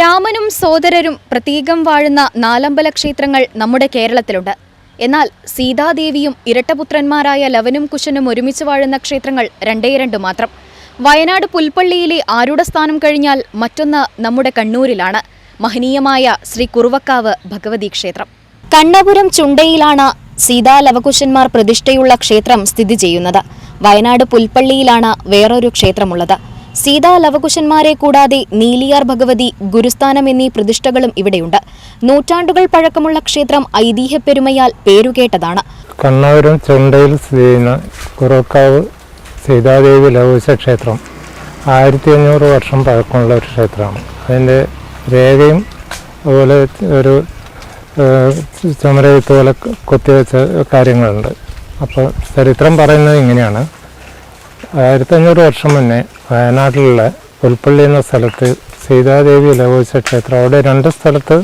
രാമനും സോദരരും പ്രതീകം വാഴുന്ന നാലമ്പല ക്ഷേത്രങ്ങൾ നമ്മുടെ കേരളത്തിലുണ്ട്. എന്നാൽ സീതാദേവിയും ഇരട്ടപുത്രന്മാരായ ലവനും കുശനും ഒരുമിച്ച് വാഴുന്ന ക്ഷേത്രങ്ങൾ രണ്ടേ രണ്ട് മാത്രം. വയനാട് പുൽപ്പള്ളിയിലെ ആരുടെ സ്ഥാനം കഴിഞ്ഞാൽ മറ്റൊന്ന് നമ്മുടെ കണ്ണൂരിലാണ്. മഹനീയമായ ശ്രീ കുറുവക്കാവ് ഭഗവതി ക്ഷേത്രം. കണ്ണപുരം ചുണ്ടയിലാണ് സീതാ ലവകുശന്മാർ പ്രതിഷ്ഠയുള്ള ക്ഷേത്രം സ്ഥിതി ചെയ്യുന്നത്. വയനാട് പുൽപ്പള്ളിയിലാണ് വേറൊരു ക്ഷേത്രമുള്ളത്. സീതാ ലവകുശന്മാരെ കൂടാതെ നീലിയാർ ഭഗവതി ഗുരുസ്ഥാനം എന്നീ പ്രതിഷ്ഠകളും ഇവിടെയുണ്ട്. നൂറ്റാണ്ടുകൾ പഴക്കമുള്ള ക്ഷേത്രം ഐതിഹ്യപ്പെരുമയാൽ പേരുകേട്ടതാണ്. കണ്ണൂരും ചെണ്ടയിൽ സ്ഥിതി ചെയ്യുന്ന കുറക്കാവ് സീതാദേവി ലവകുശ ക്ഷേത്രം ആയിരത്തി അഞ്ഞൂറ് വർഷം പഴക്കമുള്ള ഒരു ക്ഷേത്രമാണ്. അതിന്റെ രേഖയും അതുപോലെ ഒരു ചുമരവിത്ത് പോലെ കൊത്തിവെച്ച കാര്യങ്ങളുണ്ട്. അപ്പോൾ ചരിത്രം പറയുന്നത് ഇങ്ങനെയാണ്. ആയിരത്തി അഞ്ഞൂറ് വർഷം മുന്നേ വയനാട്ടിലുള്ള പുൽപ്പള്ളി എന്ന സ്ഥലത്ത് സീതാദേവി ലഘുശ ക്ഷേത്രം. അവിടെ രണ്ട് സ്ഥലത്ത്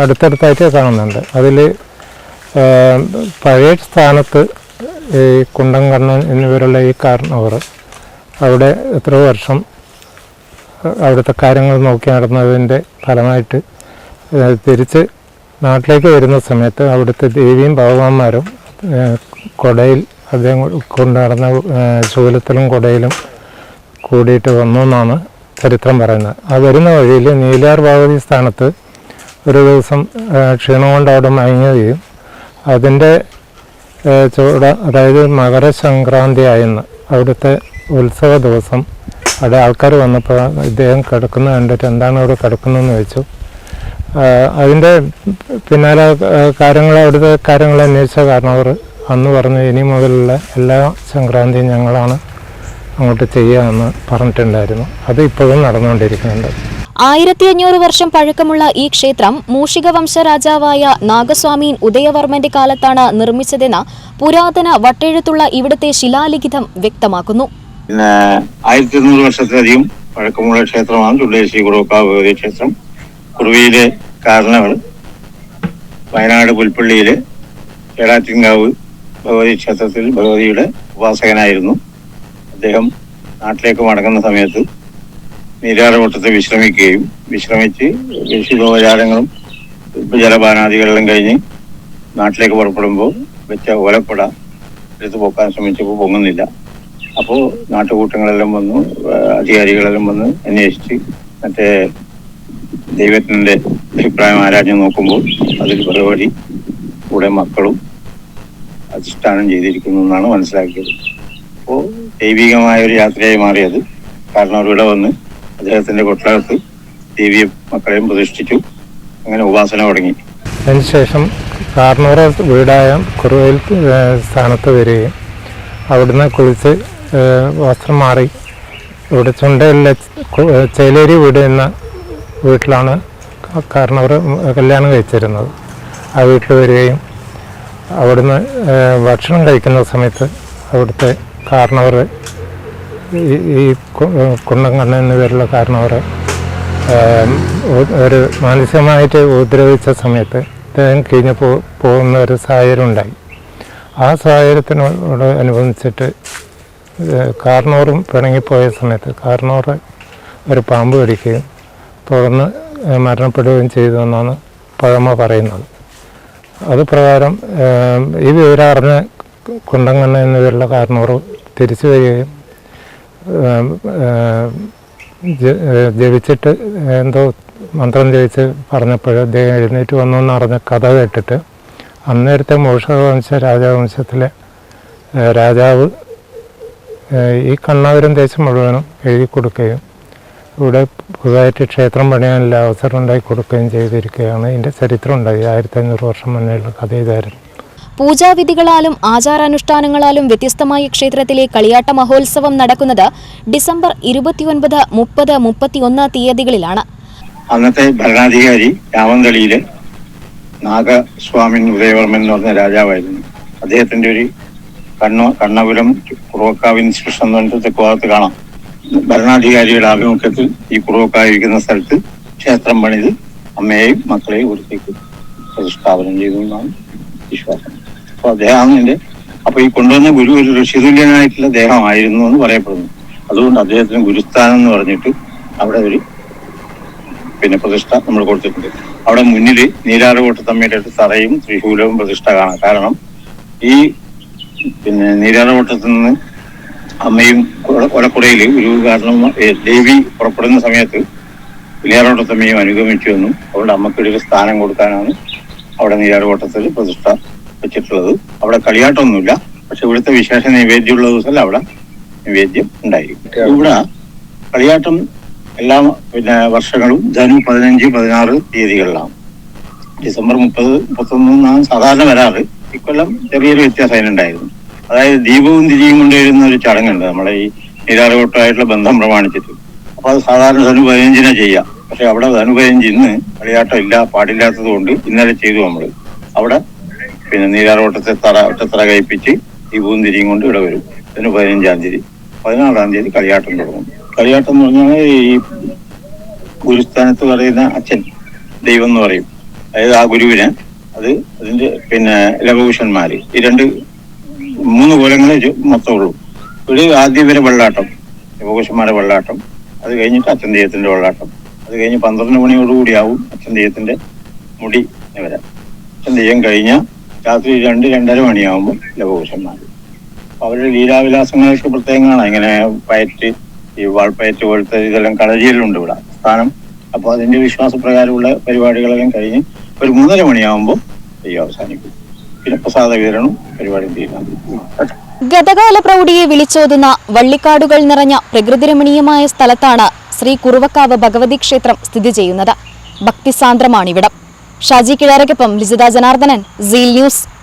അടുത്തടുത്തായിട്ട് കാണുന്നുണ്ട്. അതിൽ പഴയ സ്ഥാനത്ത് ഈ കുണ്ടം കണ്ണൻ എന്നിവരുള്ള ഈ കാരണവർ അവിടെ എത്ര വർഷം അവിടുത്തെ കാര്യങ്ങൾ നോക്കി നടന്നതിന്റെ ഫലമായിട്ട് തിരിച്ച് നാട്ടിലേക്ക് വരുന്ന സമയത്ത് അവിടുത്തെ ദേവിയും ഭഗവാന്മാരും കൊടയിൽ അദ്ദേഹം കൊണ്ടു നടന്ന ശൂലത്തിലും കൊടയിലും കൂടിയിട്ട് വന്നു എന്നാണ് ചരിത്രം പറയുന്നത്. ആ വരുന്ന വഴിയിൽ നീലാർ ഭാഗവതി സ്ഥാനത്ത് ഒരു ദിവസം ക്ഷീണം കൊണ്ട് അവിടെ മയങ്ങുകയും അതിന്റെ ചൂട അതായത് മകരസംക്രാന്തി ആയെന്ന് അവിടുത്തെ ഉത്സവ ദിവസം അവിടെ ആൾക്കാർ വന്നപ്പോൾ ഇദ്ദേഹം കിടക്കുന്നത് കണ്ടിട്ട് എന്താണ് അവിടെ കിടക്കുന്നതെന്ന് വെച്ചു അതിന്റെ പിന്നാലെ കാര്യങ്ങൾ അവിടുത്തെ കാര്യങ്ങൾ അന്വേഷിച്ച കാരണം അവർ അന്ന് പറഞ്ഞു ഇനി മുതലുള്ള എല്ലാ സംക്രാന്തിയും ഞങ്ങളാണ് അങ്ങോട്ട് ചെയ്യാമെന്ന് പറഞ്ഞിട്ടുണ്ടായിരുന്നു. അത് ഇപ്പോഴും നടന്നുകൊണ്ടിരിക്കുന്നുണ്ട്. ആയിരത്തി അഞ്ഞൂറ് വർഷം പഴക്കമുള്ള ഈ ക്ഷേത്രം മൂഷിക വംശരാജാവായ നാഗസ്വാമി ഉദയവർമ്മന്റെ കാലത്താണ് നിർമ്മിച്ചതെന്ന പുരാതന വട്ടെഴുത്തുള്ള ഇവിടുത്തെ ശിലാലിഖിതം വ്യക്തമാക്കുന്നു. പിന്നെ ആയിരത്തി ഇരുന്നൂറ് വർഷത്തിലധികം പഴക്കമുള്ള ക്ഷേത്രമാണ് ചുള്ളേശ്ശി കുറവക്കാവ് ക്ഷേത്രം. കുറുവയിലെ കാരണങ്ങൾ വയനാട് പുൽപ്പള്ളിയിലെ ഏടാറ്റിൻകാവ് ഭഗവതി ക്ഷേത്രത്തിൽ ഭഗവതിയുടെ ഉപാസകനായിരുന്നു. അദ്ദേഹം നാട്ടിലേക്ക് മടങ്ങുന്ന സമയത്ത് നീരാറവട്ടത്ത് വിശ്രമിക്കുകയും വിശ്രമിച്ച് വിശുദ്ധോപചാരങ്ങളും ജലപാനാദികളെല്ലാം കഴിഞ്ഞ് നാട്ടിലേക്ക് പുറപ്പെടുമ്പോൾ വെച്ച ഓലപ്പട എടുത്ത് പൊക്കാൻ ശ്രമിച്ചപ്പോൾ പൊങ്ങുന്നില്ല. അപ്പോൾ നാട്ടുകൂട്ടങ്ങളെല്ലാം വന്നു അധികാരികളെല്ലാം വന്ന് അന്വേഷിച്ച് മറ്റേ ദൈവത്തിന്റെ അഭിപ്രായം ആരാഞ്ഞ് നോക്കുമ്പോൾ അതിൽ പരിപാടി കൂടെ മക്കളും അധിഷ്ഠാനം ചെയ്തിരിക്കുന്നു എന്നാണ് മനസ്സിലാക്കിയത്. അപ്പോൾ ദൈവികമായ ഒരു യാത്രയായി മാറിയത് കാരണം അവിടെ വന്ന് അദ്ദേഹത്തിന്റെ കൊട്ടാരത്ത് ദേവിയെ മക്കളെയും പ്രതിഷ്ഠിച്ചു. അങ്ങനെ ഉപാസന തുടങ്ങി. അതിനുശേഷം കാർണൂർ വീടായ കുറുവയിൽ സ്ഥാനത്ത് വരികയും അവിടുന്ന് കുളിച്ച് വസ്ത്രം മാറി ഇവിടെ ചുണ്ടയിലെ ചേലേരി വീട് എന്ന വീട്ടിലാണ് കാരണവർ കല്യാണം കഴിച്ചിരുന്നത്. ആ വീട്ടിൽ വരികയും അവിടുന്ന് ഭക്ഷണം കഴിക്കുന്ന സമയത്ത് അവിടുത്തെ കാരണവർ ഈ ഈ എന്ന കുണ്ടംകണ്ണൻ കാരണവർ ഒരു മാനസികമായിട്ട് ഉപദ്രവിച്ച സമയത്ത് അദ്ദേഹം കഴിഞ്ഞ് പോ പോകുന്ന ഒരു സാഹചര്യം ഉണ്ടായി ആ സാഹചര്യത്തിനോട് അനുബന്ധിച്ചിട്ട് കാർണോറും പിണങ്ങിപ്പോയ സമയത്ത് കാർണോർ ഒരു പാമ്പ് കടിക്കുകയും തുടർന്ന് മരണപ്പെടുകയും ചെയ്തു എന്നാണ് പഴമ പറയുന്നത്. അത് പ്രകാരം ഈ വിവരം അറിഞ്ഞ് കുണ്ടങ്ങണ്ണ എന്നിവരുള്ള കാരണവർ തിരിച്ചു വരികയും ജപിച്ചിട്ട് എന്തോ മന്ത്രം ജപിച്ച് പറഞ്ഞപ്പോൾ അദ്ദേഹം എഴുന്നേറ്റ് വന്നു എന്ന് അറിഞ്ഞ കഥ കേട്ടിട്ട് അന്നേരത്തെ മോഷവംശ രാജവംശത്തിലെ രാജാവ് ഈ കണ്ണാപുരം ദേശം മുഴുവനും എഴുതി കൊടുക്കുകയും ഇവിടെ പുതുതായിട്ട് ക്ഷേത്രം പണിയാനുള്ള അവസരം ഉണ്ടാക്കി കൊടുക്കുകയും ചെയ്തിരിക്കുകയാണ്. ഇതിന്റെ ചരിത്രം ഉണ്ടായി. ആയിരത്തി അഞ്ഞൂറ് വർഷം മുന്നേയുള്ള കഥ ഇതായിരുന്നു. പൂജാവിധികളാലും ആചാരാനുഷ്ഠാനങ്ങളാലും വ്യത്യസ്തമായ ക്ഷേത്രത്തിലെ കളിയാട്ട മഹോത്സവം നടക്കുന്നത് ഡിസംബർ ഇരുപത്തിയൊൻപത് മുപ്പത് മുപ്പത്തിയൊന്ന് തീയതികളിലാണ്. അന്നത്തെ ഭരണാധികാരി രാമന്തളിയിലെ നാഗസ്വാമി ഉദയവർമ്മൻ എന്ന് പറഞ്ഞ രാജാവായിരുന്നു. അദ്ദേഹത്തിന്റെ ഒരു കണ്ണ കണ്ണപുരം കുറവക്കാവ് ഇൻസ്റ്റിറ്റ്യൂഷൻ എന്ന് പറഞ്ഞിട്ട് തെക്കുഭാഗത്ത് കാണാം. ഭരണാധികാരിയുടെ ആഭിമുഖ്യത്തിൽ ഈ കുറവക്കായിരിക്കുന്ന സ്ഥലത്ത് ക്ഷേത്രം പണിത് അമ്മയെയും മക്കളെയും ഒരുത്തേക്ക് പ്രതിഷ്ഠാപനം ചെയ്തു എന്നാണ് വിശ്വാസം. അപ്പൊ അദ്ദേഹമാണ് എന്റെ അപ്പൊ ഈ കൊണ്ടുവന്ന ഗുരു ഒരു ഋഷിതുല്യനായിട്ടുള്ള ദേഹമായിരുന്നു എന്ന് പറയപ്പെടുന്നു. അതുകൊണ്ട് അദ്ദേഹത്തിന് ഗുരുസ്ഥാനം എന്ന് പറഞ്ഞിട്ട് അവിടെ ഒരു പിന്നെ പ്രതിഷ്ഠ നമ്മൾ കൊടുത്തിട്ടുണ്ട്. അവിടെ മുന്നിൽ നീരാറുകോട്ടത്തമ്മയുടെ അടുത്ത് തറയും ത്രിശൂലവും പ്രതിഷ്ഠ കാണാം. കാരണം ഈ പിന്നെ നീരാറുകോട്ടത്തിൽ നിന്ന് അമ്മയും കൊല- കൊലക്കുടയിൽ ഒരു കാരണം ദേവി പുറപ്പെടുന്ന സമയത്ത് പിള്ളേരോട്ടത്തമ്മയും അനുഗമിച്ചു എന്നും അവരുടെ അമ്മക്കൊരു സ്ഥാനം കൊടുക്കാനാണ് അവിടെ നീരാറുകോട്ടത്തിൽ പ്രതിഷ്ഠ വെച്ചിട്ടുള്ളത്. അവിടെ കളിയാട്ടമൊന്നുമില്ല പക്ഷെ ഇവിടുത്തെ വിശേഷ നൈവേദ്യമുള്ള ദിവസമല്ല അവിടെ നൈവേദ്യം ഉണ്ടായിരിക്കും. ഇവിടെ കളിയാട്ടം എല്ലാ പിന്നെ വർഷങ്ങളും ധനു പതിനഞ്ച് പതിനാറ് തീയതികളിലാണ്. ഡിസംബർ മുപ്പത് മുപ്പത്തൊന്നാണ് സാധാരണ വരാറ്. ഇക്കൊല്ലം ചെറിയൊരു വ്യത്യാസം അതിനുണ്ടായിരുന്നു അതായത് ദീപവും തിരിയും കൊണ്ടുവരുന്ന ഒരു ചടങ്ങുണ്ട്. നമ്മളെ ഈ നീരാറുകോട്ടമായിട്ടുള്ള ബന്ധം പ്രമാണിച്ചിട്ട് അപ്പൊ അത് സാധാരണ ധനു പതിനഞ്ചിനെ ചെയ്യാം. പക്ഷെ അവിടെ ധനു പതിനഞ്ച് ഇന്ന് കളിയാട്ടം ഇല്ല പാടില്ലാത്തത് കൊണ്ട് ഇന്നലെ ചെയ്തു നമ്മൾ അവിടെ പിന്നെ നീരാറുകോട്ടത്തെ തറ ഒറ്റത്തറ കഴിപ്പിച്ച് ഈ പൂന്തിരിയും കൊണ്ട് ഇവിടെ വരും. ധനു പതിനഞ്ചാം തീയതി പതിനാറാം തീയതി കളിയാട്ടം തുടങ്ങും. കളിയാട്ടം എന്ന് പറഞ്ഞാൽ ഈ ഗുരുസ്ഥാനത്ത് പറയുന്ന അച്ഛൻ ദൈവം എന്ന് പറയും. അതായത് ആ ഗുരുവിന് അത് അതിന്റെ പിന്നെ ലവകുശന്മാര് ഈ രണ്ട് മൂന്ന് കോലങ്ങളെ ചു- മൊത്തം ഉള്ളൂ. ഒരു ആദ്യം വെള്ളാട്ടം ലവകുശന്മാരുടെ വെള്ളാട്ടം. അത് കഴിഞ്ഞിട്ട് അച്ഛൻ ദൈവത്തിന്റെ വെള്ളാട്ടം. അത് കഴിഞ്ഞ് പന്ത്രണ്ട് മണിയോടുകൂടിയാവും അച്ഛൻ ദൈവത്തിന്റെ മുടി വരാം അച്ഛൻ ദൈവം കഴിഞ്ഞ രാത്രി രണ്ട് രണ്ടര മണിയാവുമ്പോൾ ലവകുശന്മാർ അവരുടെ ലീലാവിലാസങ്ങളൊക്കെ പ്രത്യേകമാണ് ഇങ്ങനെ പയറ്റ് ഈ വാൾപ്പയറ്റ് പോലത്തെ ഇതെല്ലാം കളരിയിലുണ്ട് ഇവിടെ സ്ഥാനം. അപ്പോൾ അതിന്റെ വിശ്വാസപ്രകാരമുള്ള പരിപാടികളെല്ലാം കഴിഞ്ഞ് ഒരു മൂന്നര മണിയാവുമ്പോൾ ഈ അവസാനിക്കും. പിന്നെ പ്രസാദ വിതരണം പരിപാടി കേട്ടോ ഗതകാല പ്രൗഢിയെ വിളിച്ചോതുന്ന വള്ളിക്കാടുകൾ നിറഞ്ഞ പ്രകൃതിരമണീയമായ സ്ഥലത്താണ് ശ്രീ കുറുവക്കാവ് ഭഗവതി ക്ഷേത്രം സ്ഥിതി ചെയ്യുന്നത്. ഭക്തിസാന്ദ്രമാണിവിടം. ഷാജി കിഴാരക്കൊപ്പം ലിജിത ജനാർദ്ദനൻ സീൽ ന്യൂസ്.